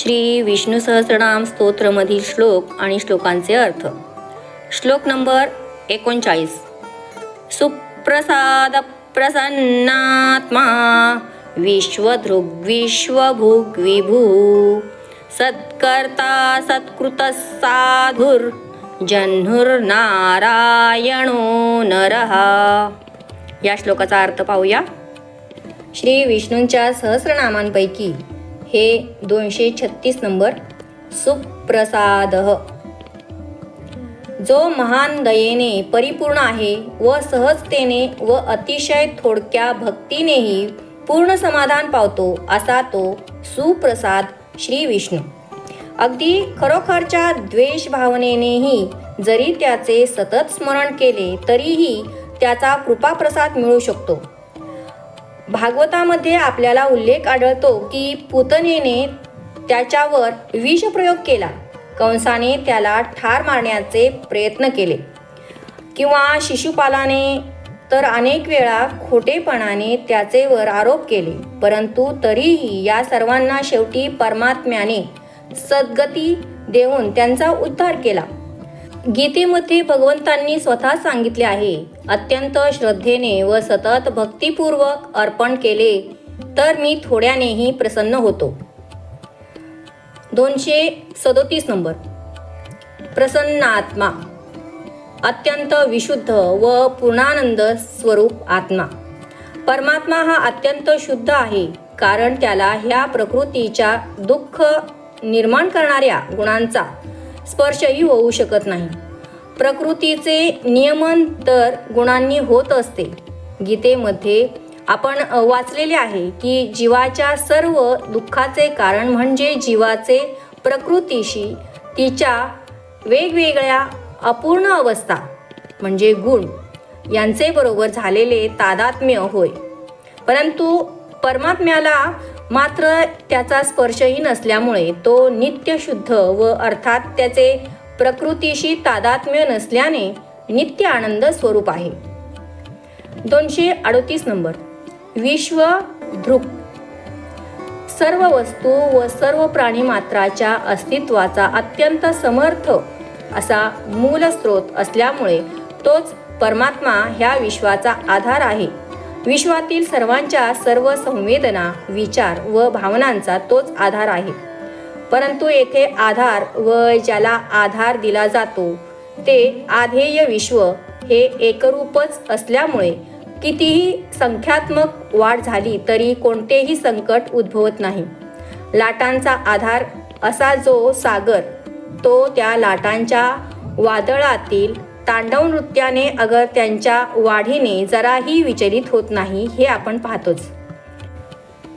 श्री विष्णू सहस्रनाम स्तोत्रमधील श्लोक आणि श्लोकांचे अर्थ. श्लोक नंबर एकोणचाळीस. सुप्रसाद प्रसन्नात्मा विश्वधृग्विश्वभुग् विभू सत्कर्ता सत्कृत साधुर जन्हुर्नारायणो नरः. या श्लोकाचा अर्थ पाहूया. श्री विष्णूंच्या सहस्रनामांपैकी हे दोनशे छत्तीस नंबर सुप्रसाद. जो महान दयेने परिपूर्ण आहे व सहजतेने व अतिशय थोडक्या भक्तीनेही पूर्ण समाधान पावतो असा तो सुप्रसाद श्री विष्णू. अगदी खरोखरच्या द्वेष भावनेनेही जरी त्याचे सतत स्मरण केले तरीही त्याचा कृपाप्रसाद मिळू शकतो. भागवतामध्ये आपल्याला उल्लेख आढळतो की पुतनेने त्याच्यावर विषप्रयोग केला. कंसाने त्याला ठार मारण्याचे प्रयत्न केले. किंवा शिशुपालाने तर अनेक वेळा खोटेपणाने त्याचेवर आरोप केले. परंतु तरीही या सर्वांना शेवटी परमात्म्याने सद्गती देऊन त्यांचा उद्धार केला. गीतेमध्ये भगवंतांनी स्वतः सांगितले आहे अत्यंत श्रद्धेने व सतत भक्तिपूर्वक अर्पण केले तर मी थोड्यानेही प्रसन्न होतो. दोनशे सदोतीस नंबर. प्रसन्न आत्मा अत्यंत विशुद्ध व पूर्णानंद स्वरूप आत्मा. परमात्मा हा अत्यंत शुद्ध आहे कारण त्याला ह्या प्रकृतीच्या दुःख निर्माण करणाऱ्या गुणांचा स्पर्शही होऊ शकत नाही. प्रकृतीचे नियमन तर गुणांनी होत असते. गीतेमध्ये आपण वाचलेले आहे की जीवाच्या सर्व दुःखाचे कारण म्हणजे जीवाचे प्रकृतीशी तिच्या वेगवेगळ्या अपूर्ण अवस्था म्हणजे गुण यांचे बरोबर झालेले तादात्म्य होय. परंतु परमात्म्याला मात्र त्याचा स्पर्शही नसल्यामुळे तो नित्यशुद्ध व अर्थात त्याचे प्रकृतीशी तादात्म्य नसल्याने नित्य आनंद स्वरूप आहे. दोनशे अडतीस नंबर. विश्व ध्रुक सर्व वस्तू व सर्व प्राणीमात्राच्या अस्तित्वाचा अत्यंत समर्थ असा मूल स्रोत असल्यामुळे तोच परमात्मा ह्या विश्वाचा आधार आहे. विश्वातील सर्वांच्या सर्व संवेदना विचार व भावनांचा तोच आधार आहे. परंतु येथे आधार व ज्याला आधार दिला जातो ते आधेय विश्व हे एकरूपच असल्यामुळे कितीही संख्यात्मक वाढ झाली तरी कोणतेही संकट उद्भवत नाही. लाटांचा आधार असा जो सागर तो त्या लाटांच्या वादळातील तांडव नृत्याने अगर त्यांच्या वाढीने जराही विचलित होत नाही हे आपण पाहतोच.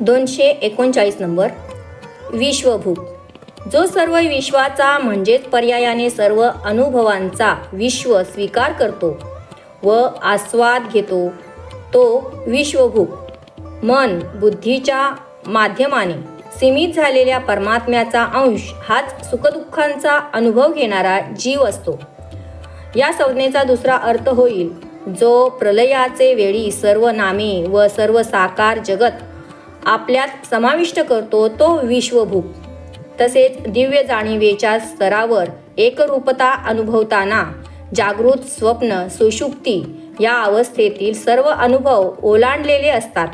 दोनशे एकोणचाळीस नंबर. विश्वभूत. जो सर्व विश्वाचा म्हणजेच पर्यायाने सर्व अनुभवांचा विश्व स्वीकार करतो व आस्वाद घेतो तो विश्वभूक मन बुद्धीच्या माध्यमाने सीमित झालेल्या परमात्म्याचा अंश हाच सुखदुःखांचा अनुभव घेणारा जीव असतो. या संज्ञेचा दुसरा अर्थ होईल जो प्रलयाचे वेळी सर्व नामे व सर्व साकार जगत आपल्यात समाविष्ट करतो तो विश्वभूक. तसेच दिव्य जाणीवेच्या स्तरावर एकरूपता अनुभवताना जागृत स्वप्न सुषुप्ती या अवस्थेतील सर्व अनुभव ओलांडलेले असतात.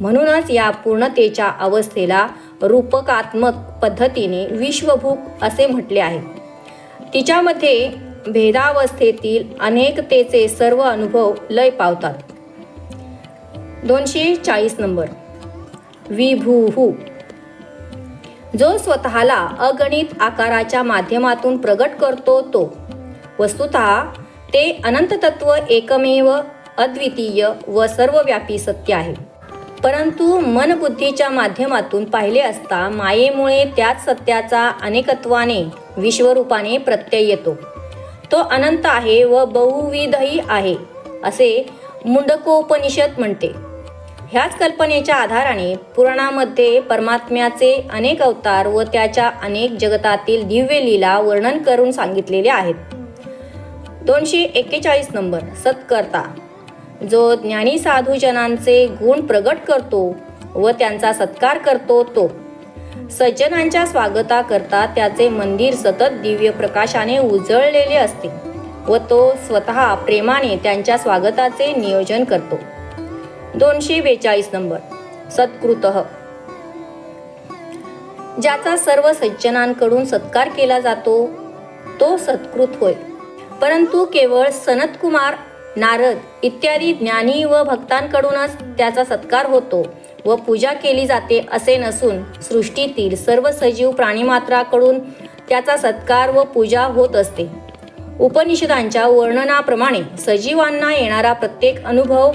म्हणूनच या पूर्णतेच्या अवस्थेला रूपकात्मक पद्धतीने विश्वभूक असे म्हटले आहे. तिच्यामध्ये भेदावस्थेतील अनेकतेचे सर्व अनुभव लय पावतात. दोनशे चाळीस नंबर. विभूहू जो स्वतःला अगणित आकाराच्या माध्यमातून प्रगट करतो तो. वस्तुत ते अनंत तत्व एकमेव अद्वितीय व सर्वव्यापी सत्य आहे. परंतु मनबुद्धीच्या माध्यमातून पाहिले असता मायेमुळे त्याच सत्याचा अनेकत्वाने विश्वरूपाने प्रत्यय येतो. तो अनंत आहे व बहुविधही आहे असे मुंडकोपनिषद म्हणते. ह्याच कल्पनेच्या आधाराने पुराणामध्ये परमात्म्याचे अनेक अवतार व त्याच्या अनेक जगतातील दिव्य लीला वर्णन करून सांगितलेले आहेत. दोनशे एक्केचाळीस नंबर सत्कर्ता. जो ज्ञानी साधूजनांचे गुण प्रगट करतो व त्यांचा सत्कार करतो तो. सज्जनांच्या स्वागताकरता त्याचे मंदिर सतत दिव्य प्रकाशाने उजळलेले असते व तो स्वतः प्रेमाने त्यांच्या स्वागताचे नियोजन करतो. दोनशे बेचाळीस नंबर. सत्कृत. ज्याचा सर्व सज्जनांकडून सत्कार केला जातो तो सत्कृत होय. परंतु केवळ सनतकुमार नारद इत्यादी ज्ञानी व भक्तांकडूनच त्याचा सत्कार होतो. व पूजा केली जाते असे नसून सृष्टीतील सर्व सजीव प्राणीमात्राकडून त्याचा सत्कार व पूजा होत असते. उपनिषदांच्या वर्णनाप्रमाणे सजीवांना येणारा प्रत्येक अनुभव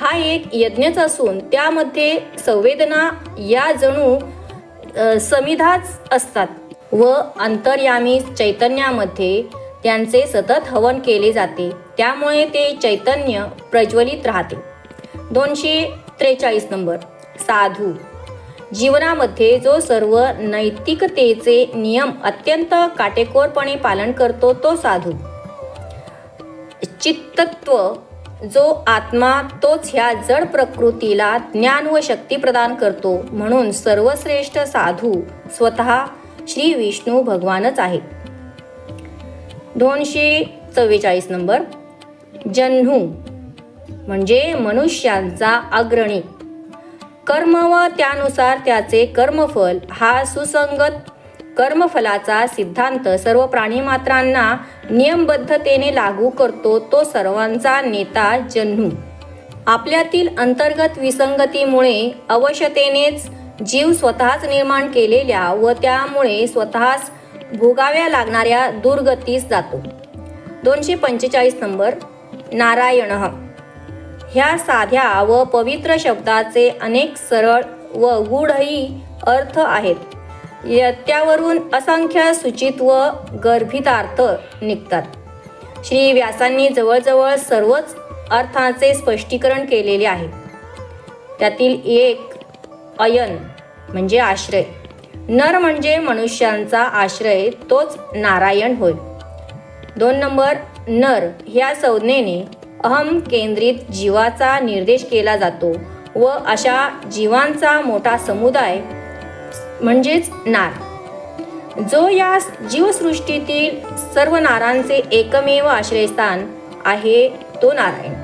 हा एक यज्ञच असून त्यामध्ये संवेदना या जणू समिधाच असतात व अंतर्यामी चैतन्यामध्ये त्यांचे सतत हवन केले जाते. त्यामुळे ते चैतन्य प्रज्वलित राहते. दोनशे त्रेचाळीस नंबर. साधू. जीवनामध्ये जो सर्व नैतिकतेचे नियम अत्यंत काटेकोरपणे पालन करतो तो साधू. चित्तत्व जो आत्मा तोच ह्या जड प्रकृतीला ज्ञान व शक्ती प्रदान करतो म्हणून सर्वश्रेष्ठ साधू स्वतः श्री विष्णू भगवानच आहे. दोनशे चव्वेचाळीस नंबर. जन्हू म्हणजे मनुष्यांचा अग्रणी. कर्म व त्यानुसार त्याचे कर्मफल. हा सुसंगत कर्मफलाचा सिद्धांत सर्व प्राणीमात्रांना नियमबद्धतेने लागू करतो तो सर्वांचा नेता जन्हू. आपल्यातील अंतर्गत विसंगतीमुळे अवश्यतेनेच जीव स्वतःच निर्माण केलेल्या व त्यामुळे स्वतःच भोगाव्या लागणाऱ्या दुर्गतीस जातो. दोनशे पंचेचाळीस नंबर. नारायण ह्या साध्या व पवित्र शब्दाचे अनेक सरळ व गूढही अर्थ आहेत. त्यावरून असंख्य सूचित व गर्भितार्थ निघतात. श्री व्यासांनी जवळजवळ सर्वच अर्थांचे स्पष्टीकरण केलेले आहे. त्यातील एक अयन म्हणजे आश्रय. नर म्हणजे मनुष्यांचा आश्रय तोच नारायण होय. दोन नंबर नर ह्या संज्ञेने अहम केंद्रित जीवाचा निर्देश केला जातो व अशा जीवांचा मोठा समुदाय म्हणजेच नार. जो या जीवसृष्टीतील सर्व नारांचे एकमेव आश्रयस्थान आहे तो नारायण.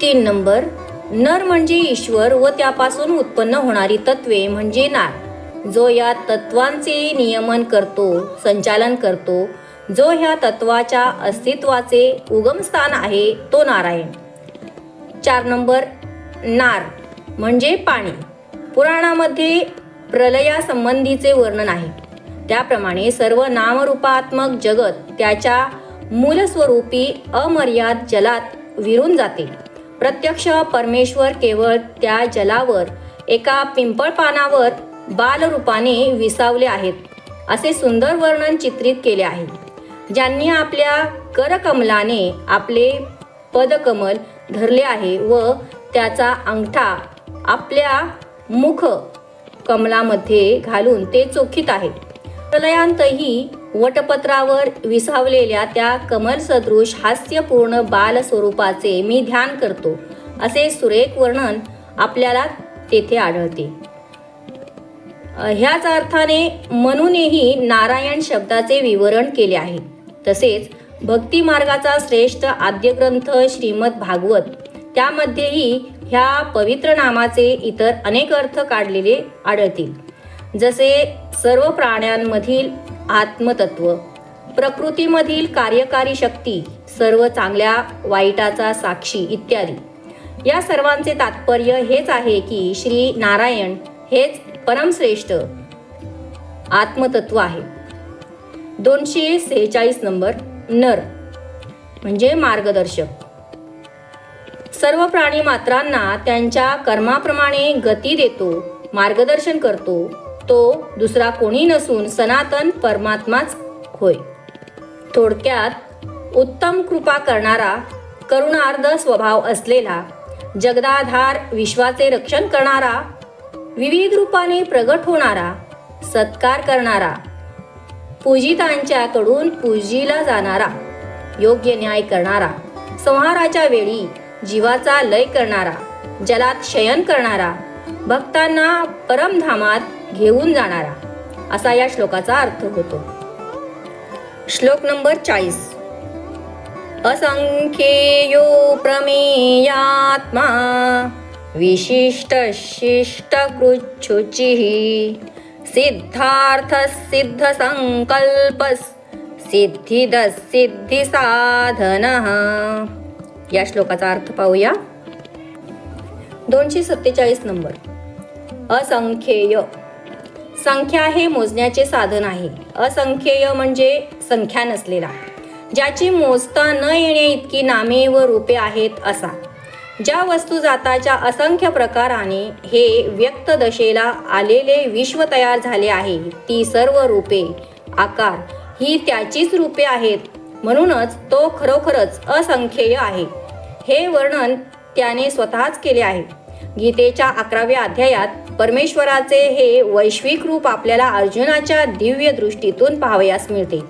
तीन नंबर नर म्हणजे ईश्वर व त्यापासून उत्पन्न होणारी तत्वे म्हणजे नार. जो या तत्वांचे नियमन करतो संचालन करतो जो ह्या तत्वाच्या अस्तित्वाचे उगमस्थान आहे तो नारायण. चार नंबर नार म्हणजे पाणी. पुराणामध्ये प्रलयासंबंधीचे वर्णन आहे. त्याप्रमाणे सर्व नामरूपात्मक जगत त्याच्या मूलस्वरूपी अमर्याद जलात विरून जाते. प्रत्यक्ष परमेश्वर केवळ त्या जलावर एका पिंपळ पानावर बालरूपाने विसावले आहेत असे सुंदर वर्णन चित्रित केले आहे. ज्यांनी आपल्या करकमलाने आपले पदकमल धरले आहे व त्याचा अंगठा आपल्या मुख कमलामध्ये घालून ते चोखीत आहे. प्रलयांतही वटपत्रावर विसावलेल्या त्या कमलसदृश हास्यपूर्ण बाल स्वरूपाचे मी ध्यान करतो असे सुरेख वर्णन आपल्याला तेथे आढळते. ह्याच अर्थाने म्हणूनही नारायण शब्दाचे विवरण केले आहे. तसेच भक्ती मार्गाचा श्रेष्ठ आद्यग्रंथ श्रीमद भागवत. त्यामध्येही ह्या पवित्र नामाचे इतर अनेक अर्थ काढलेले आढळतील. जसे सर्व प्राण्यांमधील आत्मतत्व प्रकृतीमधील कार्यकारी शक्ती सर्व चांगल्या वाईटाचा साक्षी इत्यादी. या सर्वांचे तात्पर्य हेच आहे की श्री नारायण हेच परमश्रेष्ठ आत्मतत्व आहे. दोनशे सेहेचाळीस नंबर नर म्हणजे मार्गदर्शक. सर्व प्राणी मात्रांना त्यांच्या कर्माप्रमाणे गती देतो मार्गदर्शन करतो तो दुसरा कोणी नसून सनातन परमात्माच होय. थोडक्यात उत्तम कृपा करणारा करुणार्ध स्वभाव असलेला जगदाधार विश्वाचे रक्षण करणारा विविध रूपाने प्रगट होणारा सत्कार करणारा पूजितांच्याकडून पूजीला जाणारा योग्य न्याय करणारा संहाराच्या वेळी जीवाचा लय करणारा जलात शयन करणारा भक्तांना परमधामात घेऊन जाणारा असा या श्लोकाचा अर्थ होतो. श्लोक नंबर चाळीस. असंख्येयो प्रमेयात्मा विशिष्ट शिष्ट सिद्धार्थ सिद्ध संकल्प सिद्धिद सिद्धी साधन या श्लोकाचा अर्थ पाहूया. दोनशे सत्तेचाळीस नंबर. असंख्येय. संख्या हे मोजण्याचे साधन आहे. असंख्येय म्हणजे संख्या नसलेला. ज्याची मोजता न येणे इतकी नामे व रूपे आहेत असा. ज्या वस्तू जाताच्या असंख्य प्रकाराने हे व्यक्त दशेला आलेले विश्व तयार झाले आहे ती सर्व रूपे आकार ही त्याचीच रूपे आहेत. म्हणूनच तो खरोखरच असंख्येय आहे. हे वर्णन त्याने स्वतःच केले आहे. गीतेच्या अकराव्या अध्यायात परमेश्वराचे हे वैश्विक रूप आपल्याला अर्जुनाच्या दिव्य दृष्टीतून पाहावयास मिळते.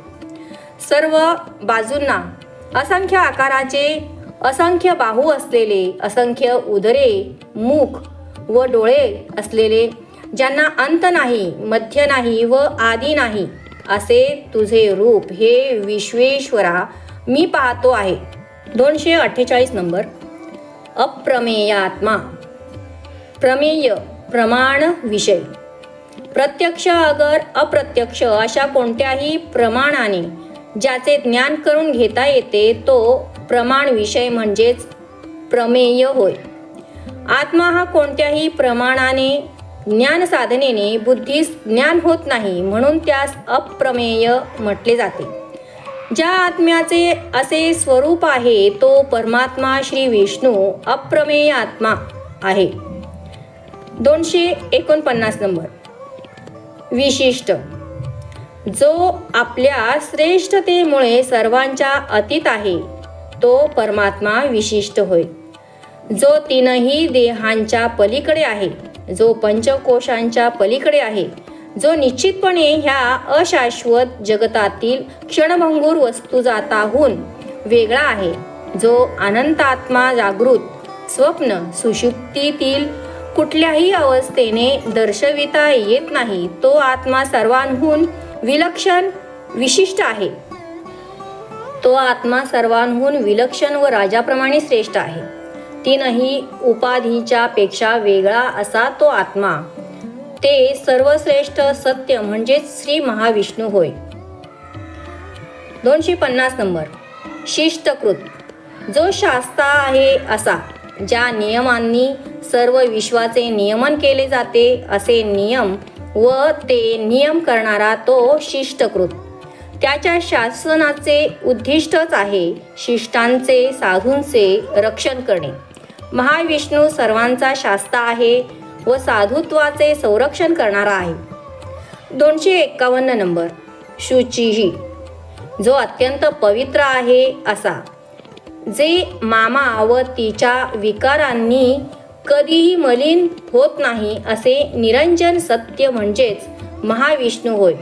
सर्व बाजूंना असंख्य आकाराचे असंख्य बाहू असलेले असंख्य उदरे मुख व डोळे असलेले ज्यांना अंत नाही मध्य नाही व आदी नाही असे तुझे रूप हे विश्वेश्वरा मी पाहतो आहे. दोनशे अठ्ठेचाळीस नंबर. अप्रमेयात्मा. प्रमेय प्रमाण विषय. प्रत्यक्ष अगर अप्रत्यक्ष अशा कोणत्याही प्रमाणाने ज्याचे ज्ञान करून घेता येते तो प्रमाण विषय म्हणजेच प्रमेय होय. आत्मा हा कोणत्याही प्रमाणाने ज्ञान साधनेने बुद्धीस ज्ञान होत नाही म्हणून त्यास अप्रमेय म्हटले जाते. ज्या आत्म्याचे असे स्वरूप आहे तो परमात्मा श्री विष्णू अप्रमेय आत्मा आहे. दोनशे एकोणपन्नास नंबर. विशिष्ट. जो आपल्या श्रेष्ठतेमुळे सर्वांच्या अतीत आहे तो परमात्मा विशिष्ट होय. जो तीनही देहांच्या पलीकडे आहे जो पंचकोशांच्या पलीकडे आहे जो निश्चितपणे ह्या अशाश्वत जगतातील क्षणभंगूर वस्तू जाताहून वेगळा आहे जो अनंतात्मा जागृत स्वप्न सुषुप्तीतील कुठल्याही अवस्थेने दर्शविता येत नाही तो आत्मा सर्वांहून विलक्षण विशिष्ट आहे. तो आत्मा सर्वांहून विलक्षण व राजाप्रमाणे श्रेष्ठ आहे. तीनही उपाधीच्या पेक्षा वेगळा असा तो आत्मा. ते सर्वश्रेष्ठ सत्य म्हणजेच श्री महाविष्णू होय. दोनशे पन्नास नंबर. शिष्टकृत. जो शास्ता आहे असा ज्या नियमांनी सर्व विश्वाचे नियमन केले जाते असे नियम व ते नियम करणारा तो शिष्टकृत. त्याच्या शासनाचे उद्दिष्टच आहे शिष्टांचे साधूंचे रक्षण करणे. महाविष्णू सर्वांचा शास्ता आहे व साधुत्वाचे संरक्षण करणारा आहे. दोनशे एक्कावन्न नंबर. शुचिही. जो अत्यंत पवित्र आहे असा. जे मामा व तिच्या विकारांनी कधीही मलिन होत नाही असे निरंजन सत्य म्हणजेच महाविष्णू होय.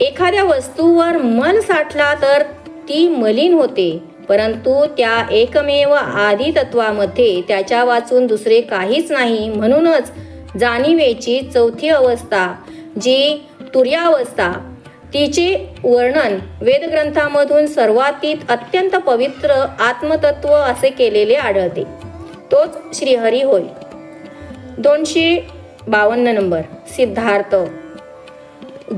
एखाद्या वस्तूवर मन साठला तर ती मलिन होते परंतु त्या एकमेव आदी तत्वामध्ये त्याच्या वाचून दुसरे काहीच नाही. म्हणूनच जाणीवेची चौथी अवस्था जी तुर्यावस्था तिचे वर्णन वेदग्रंथामधून सर्वातीत अत्यंत पवित्र आत्मतत्व असे केलेले आढळते. तोच श्रीहरी होय. दोनशे बावन्न नंबर. सिद्धार्थ.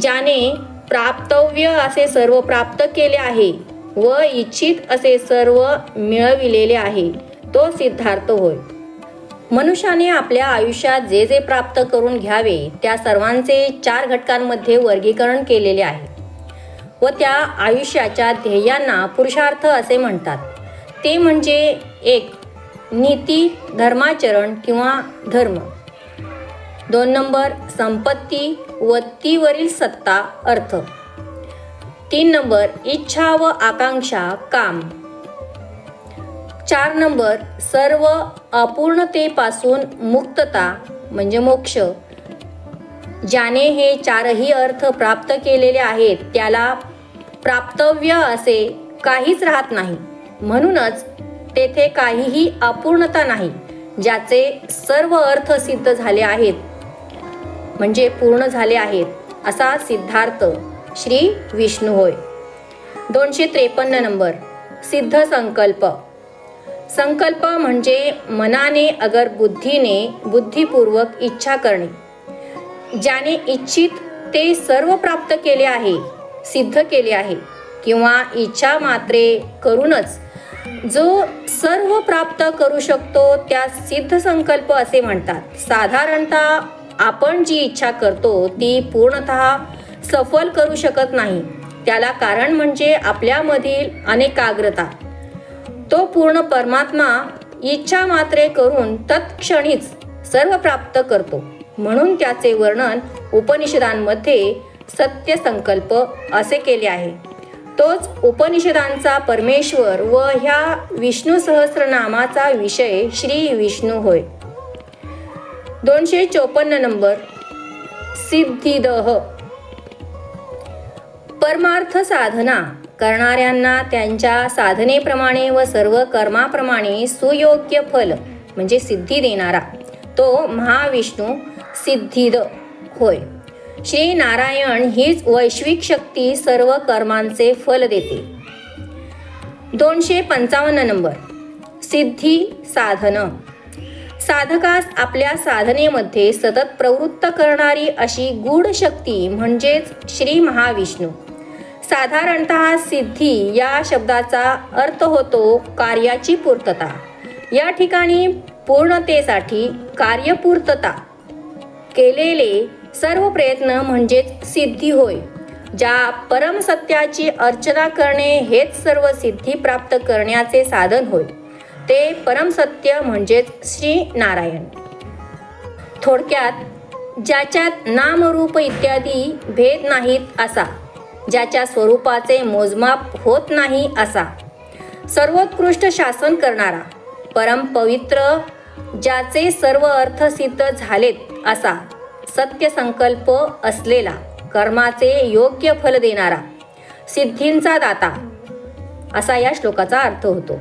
ज्याने प्राप्तव्य असे सर्व प्राप्त केले आहे व इच्छित असे सर्व मिळविलेले आहे तो सिद्धार्थ होय. मनुष्याने आपल्या आयुष्यात जे जे प्राप्त करून घ्यावे त्या सर्वांचे चार घटकांमध्ये वर्गीकरण केलेले आहे व त्या आयुष्याच्या ध्येयांना पुरुषार्थ असे म्हणतात. ते म्हणजे एक नीती धर्माचरण किंवा धर्म. दोन नंबर संपत्ती व तीवरील सत्ता अर्थ. तीन नंबर इच्छा व आकांक्षा काम. चार नंबर सर्व अपूर्णतेपासून मुक्तता म्हणजे मोक्ष. ज्याने हे चारही अर्थ प्राप्त केलेले आहेत त्याला प्राप्तव्य असे काहीच राहत नाही. म्हणूनच तेथे काहीही अपूर्णता नाही ज्याचे सर्व अर्थ सिद्ध झाले आहेत. म्हणजे पूर्ण झाले आहेत असा सिद्धार्थ श्री विष्णू होय. दोनशे त्रेपन्न नंबर सिद्ध संकल्प. संकल्प म्हणजे मनाने अगर बुद्धीने बुद्धिपूर्वक इच्छा करणे. ज्याने इच्छित ते सर्व प्राप्त केले आहे सिद्ध केले आहे किंवा इच्छा मात्रे करूनच जो सर्व प्राप्त करू शकतो त्या सिद्ध संकल्प असे म्हणतात. साधारणतः आपण जी इच्छा करतो ती पूर्णतः सफल करू शकत नाही. त्याला कारण म्हणजे आपल्यामधील अनेकाग्रता. तो पूर्ण परमात्मा इच्छा मात्रे करून तत्क्षणीच सर्व प्राप्त करतो. म्हणून त्याचे वर्णन उपनिषदांमध्ये सत्य संकल्प असे केले आहे. तोच उपनिषदांचा परमेश्वर व ह्या विष्णू सहस्रनामाचा विषय श्री विष्णू होय. दोनशे चोपन्न नंबर. सिद्धिदह. परमार्थ साधना करणाऱ्यांना त्यांच्या साधनेप्रमाणे व सर्व कर्माप्रमाणे सुयोग्य फल म्हणजे सिद्धी देणारा तो महाविष्णू सिद्धिद. होय. श्री नारायण हीच वैश्विक शक्ती सर्व कर्मांचे फल देते. दोनशे पंचावन्न नंबर. सिद्धी साधनं. साधकास आपल्या साधनेमध्ये सतत प्रवृत्त करणारी अशी गूढ शक्ती म्हणजेच श्री महाविष्णू. साधारणत सिद्धी या शब्दाचा अर्थ होतो कार्याची पूर्तता. या ठिकाणी पूर्णतेसाठी कार्यपूर्तता. केलेले सर्व प्रयत्न म्हणजेच सिद्धी होय ज्या परमसत्याची अर्चना करणे हेच सर्व सिद्धी प्राप्त करण्याचे साधन होय. ते परमसत्य म्हणजेच श्री नारायण. थोडक्यात ज्याच्यात नामरूप इत्यादी भेद नाहीत असा ज्याच्या स्वरूपाचे मोजमाप होत नाही असा. सर्वोत्कृष्ट शासन करणारा परमपवित्र ज्याचे सर्व अर्थ सिद्ध झालेत असा सत्य संकल्प असलेला कर्माचे योग्य फल देणारा सिद्धींचा दाता. असा या श्लोकाचा अर्थ होतो.